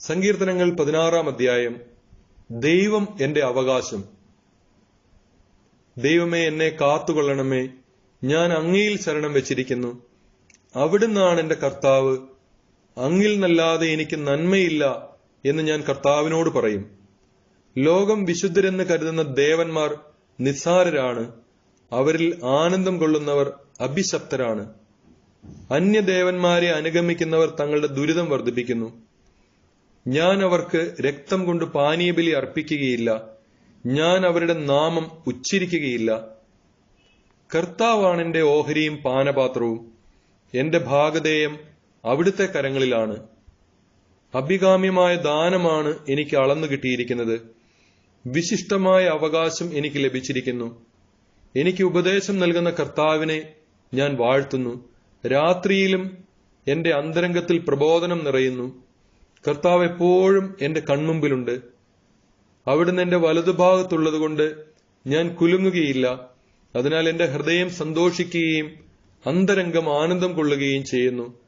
സങ്കീർത്തനങ്ങൾ പതിനാറാം അധ്യായം. ദൈവം എന്റെ അവകാശം. ദൈവമേ എന്നെ കാത്തുകൊള്ളണമേ. ഞാൻ അങ്ങയിൽ ശരണം വെച്ചിരിക്കുന്നു. അവിടുന്നാണ് എന്റെ കർത്താവ്. അങ്ങിൽ നല്ലാതെ എനിക്ക് നന്മയില്ല എന്ന് ഞാൻ കർത്താവിനോട് പറയും. ലോകം വിശുദ്ധരെന്ന് കരുതുന്ന ദേവന്മാർ നിസ്സാരരാണ്. അവരിൽ ആനന്ദം കൊള്ളുന്നവർ അഭിശപ്തരാണ്. അന്യദേവന്മാരെ അനുഗമിക്കുന്നവർ തങ്ങളുടെ ദുരിതം വർദ്ധിപ്പിക്കുന്നു. ഞാൻ അവർക്ക് രക്തം കൊണ്ട് പാനീയബലി അർപ്പിക്കുകയില്ല. ഞാൻ അവരുടെ നാമം ഉച്ചരിക്കുകയില്ല. കർത്താവാണ് എന്റെ ഓഹരിയും പാനപാത്രവും. എന്റെ ഭാഗധേയം അവിടുത്തെ കരങ്ങളിലാണ്. അഭികാമ്യമായ ദാനമാണ് എനിക്ക് അളന്നു കിട്ടിയിരിക്കുന്നത്. വിശിഷ്ടമായ അവകാശം എനിക്ക് ലഭിച്ചിരിക്കുന്നു. എനിക്ക് ഉപദേശം നൽകുന്ന കർത്താവിനെ ഞാൻ വാഴ്ത്തുന്നു. രാത്രിയിലും എന്റെ അന്തരംഗത്തിൽ പ്രബോധനം നിറയുന്നു. കർത്താവ് എപ്പോഴും എന്റെ കൺമുമ്പിലുണ്ട്. അവിടുന്ന് എന്റെ വലതുഭാഗത്തുള്ളതുകൊണ്ട് ഞാൻ കുലുങ്ങുകയില്ല. അതിനാൽ എന്റെ ഹൃദയം സന്തോഷിക്കുകയും അന്തരംഗം ആനന്ദം കൊള്ളുകയും ചെയ്യുന്നു.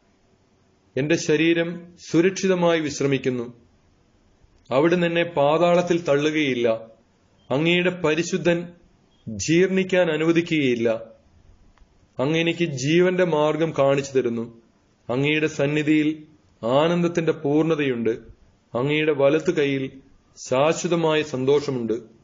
എന്റെ ശരീരം സുരക്ഷിതമായി വിശ്രമിക്കുന്നു. അവിടുന്ന് എന്നെ പാതാളത്തിൽ തള്ളുകയില്ല. അങ്ങയുടെ പരിശുദ്ധൻ ജീർണിക്കാൻ അനുവദിക്കുകയില്ല. അങ്ങ് എനിക്ക് ജീവന്റെ മാർഗം കാണിച്ചു തരുന്നു. അങ്ങയുടെ സന്നിധിയിൽ ആനന്ദത്തിന്റെ പൂർണതയുണ്ട്. അങ്ങയുടെ വലത്തു കൈയിൽ ശാശ്വതമായ സന്തോഷമുണ്ട്.